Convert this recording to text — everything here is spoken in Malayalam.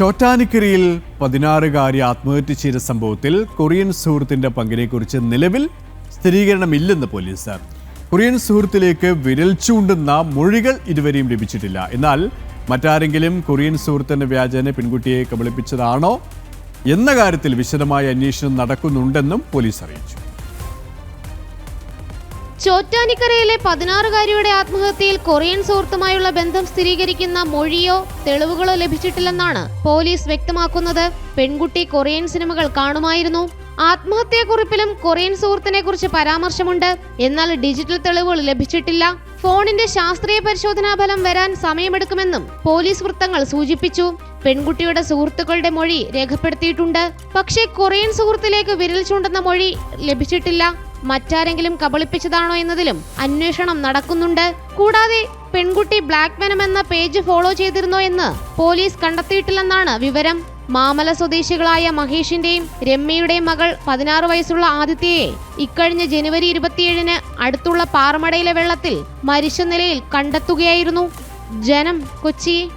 ചോറ്റാനിക്കരയിൽ പതിനാറുകാരി ആത്മഹത്യ ചെയ്ത സംഭവത്തിൽ കൊറിയൻ സുഹൃത്തിന്റെ പങ്കിനെക്കുറിച്ച് നിലവിൽ സ്ഥിരീകരണമില്ലെന്ന് പോലീസ്. കൊറിയൻ സുഹൃത്തിലേക്ക് വിരൽ ചൂണ്ടുന്ന മൊഴികൾ ഇതുവരെയും ലഭിച്ചിട്ടില്ല. എന്നാൽ മറ്റാരെങ്കിലും കൊറിയൻ സുഹൃത്തിന്റെ വ്യാജനെ പെൺകുട്ടിയെ കബളിപ്പിച്ചതാണോ? എന്ന കാര്യത്തിൽ വിശദമായ അന്വേഷണം നടക്കുന്നുണ്ടെന്നും പോലീസ് അറിയിച്ചു. ചോറ്റാനിക്കരയിലെ പതിനാറുകാരിയുടെ ആത്മഹത്യയിൽ കൊറിയൻ സുഹൃത്തുമായുള്ള ബന്ധം സ്ഥിരീകരിക്കുന്ന മൊഴിയോ തെളിവുകളോ ലഭിച്ചിട്ടില്ലെന്നാണ് പോലീസ് വ്യക്തമാക്കുന്നത്. പെൺകുട്ടി കൊറിയൻ സിനിമകൾ കാണുമായിരുന്നു. ആത്മഹത്യാക്കുറിപ്പിലും കൊറിയൻ സുഹൃത്തിനെ കുറിച്ച് പരാമർശമുണ്ട്. എന്നാൽ ഡിജിറ്റൽ തെളിവുകൾ ലഭിച്ചിട്ടില്ല. ഫോണിന്റെ ശാസ്ത്രീയ പരിശോധനാ ഫലം വരാൻ സമയമെടുക്കുമെന്നും പോലീസ് വൃത്തങ്ങൾ സൂചിപ്പിച്ചു. പെൺകുട്ടിയുടെ സുഹൃത്തുക്കളുടെ മൊഴി രേഖപ്പെടുത്തിയിട്ടുണ്ട്. പക്ഷേ കൊറിയൻ സുഹൃത്തിലേക്ക് വിരൽ ചൂണ്ടുന്ന മൊഴി ലഭിച്ചിട്ടില്ല. മറ്റാരെങ്കിലും കബളിപ്പിച്ചതാണോ എന്നതിലും അന്വേഷണം നടക്കുന്നുണ്ട്. കൂടാതെ പെൺകുട്ടി ബ്ലാക്ക് വെനം എന്ന പേജ് ഫോളോ ചെയ്തിരുന്നോ എന്ന് പോലീസ് കണ്ടെത്തിയിട്ടില്ലെന്നാണ് വിവരം. മാമല സ്വദേശികളായ മഹേഷിന്റെയും രമ്യയുടെയും മകൾ പതിനാറ് വയസ്സുള്ള ആദിത്യയെ ഇക്കഴിഞ്ഞ ജനുവരി ഇരുപത്തിയേഴിന് അടുത്തുള്ള പാറമടയിലെ വെള്ളത്തിൽ മരിച്ച നിലയിൽ കണ്ടെത്തുകയായിരുന്നു. ജനം കൊച്ചി.